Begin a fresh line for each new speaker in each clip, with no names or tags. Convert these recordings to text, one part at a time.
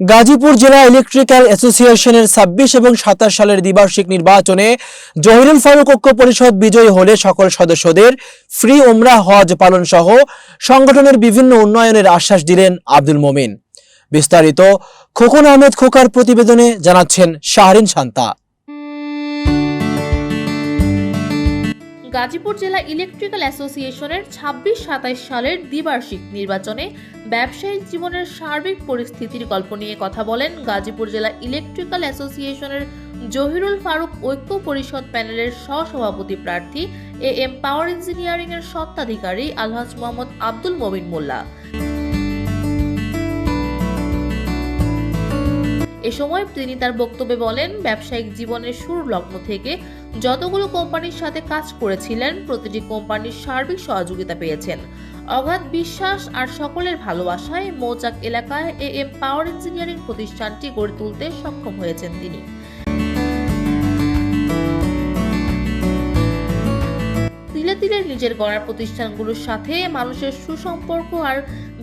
গাজীপুর জেলা ইলেকট্রিক্যাল অ্যাসোসিয়েশনের ছাব্বিশ এবং সাতাশ সালের দ্বিবার্ষিক নির্বাচনে জহিরুল ফারুক ঐক্য পরিষদ বিজয়ী হলে সকল সদস্যদের ফ্রি ওমরা হজ পালন সহ সংগঠনের বিভিন্ন উন্নয়নের আশ্বাস দিলেন আব্দুল মোমিন। বিস্তারিত খোকন আহমেদ খোকার প্রতিবেদনে জানাচ্ছেন শাহরিন শান্তা।
গাজীপুর জেলা ইলেকট্রিক্যাল অ্যাসোসিয়েশনের ছাব্বিশ সাতাইশ সালের দ্বিবার্ষিক নির্বাচনে ব্যবসায়িক জীবনের সার্বিক পরিস্থিতির গল্প নিয়ে কথা বলেন গাজীপুর জেলা ইলেকট্রিক্যাল অ্যাসোসিয়েশনের জহিরুল ফারুক ঐক্য পরিষদ প্যানেলের সহসভাপতি প্রার্থী এ এম পাওয়ার ইঞ্জিনিয়ারিং এর স্বত্বাধিকারী আলহাজ মোহাম্মদ আব্দুল মবিন মোল্লা। এ সময় তিনি তার বক্তব্যে বলেন, ব্যবসায়িক জীবনের শুরু লগ্ন থেকে যতগুলো কোম্পানির সাথে কাজ করেছিলেন, প্রতিটি কোম্পানির সার্বিক সহযোগিতা পেয়েছেন। অগাধ বিশ্বাস আর সকলের ভালোবাসায় মৌচাক এলাকায় এ এম পাওয়ার ইঞ্জিনিয়ারিং প্রতিষ্ঠানটি গড়ে তুলতে সক্ষম হয়েছেন তিনি। তিলে নিজের গড়ার প্রতিষ্ঠানগুলোর সাথে মানুষের সুসম্পর্ক আর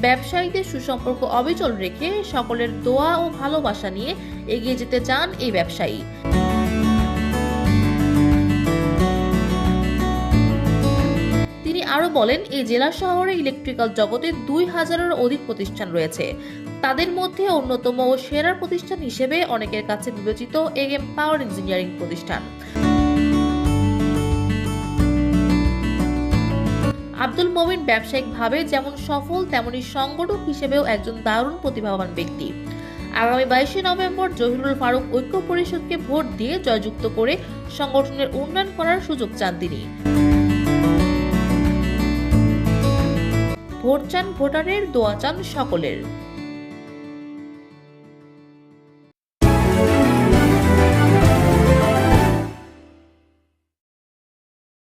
ব্যবসায়ীদের সুসম্পর্ক অবিচল রেখে সকলের দোয়া ও ভালোবাসা নিয়ে এগিয়ে যেতে চান এই ব্যবসায়ী। তিনি আরও বলেন এই জেলা শহরে ইলেকট্রিক্যাল জগতে দুই হাজারের অধিক প্রতিষ্ঠান রয়েছে। তাদের মধ্যে অন্যতম ও সেরা প্রতিষ্ঠান হিসেবে অনেকের কাছে বিবেচিত এম পাওয়ার ইঞ্জিনিয়ারিং প্রতিষ্ঠান। আব্দুল মোমিন ব্যবসায়িকভাবে যেমন সফল, তেমনি সংগঠক হিসেবেও একজন দারুণ প্রতিভাবান ব্যক্তি। আগামী বাইশে নভেম্বর জহিরুল ফারুক ঐক্য পরিষদকে ভোট দিয়ে জয়যুক্ত করে সংগঠনের উন্নয়ন করার সুযোগ চান তিনি। ভোট চান ভোটারের, দোয়া চান সকলের।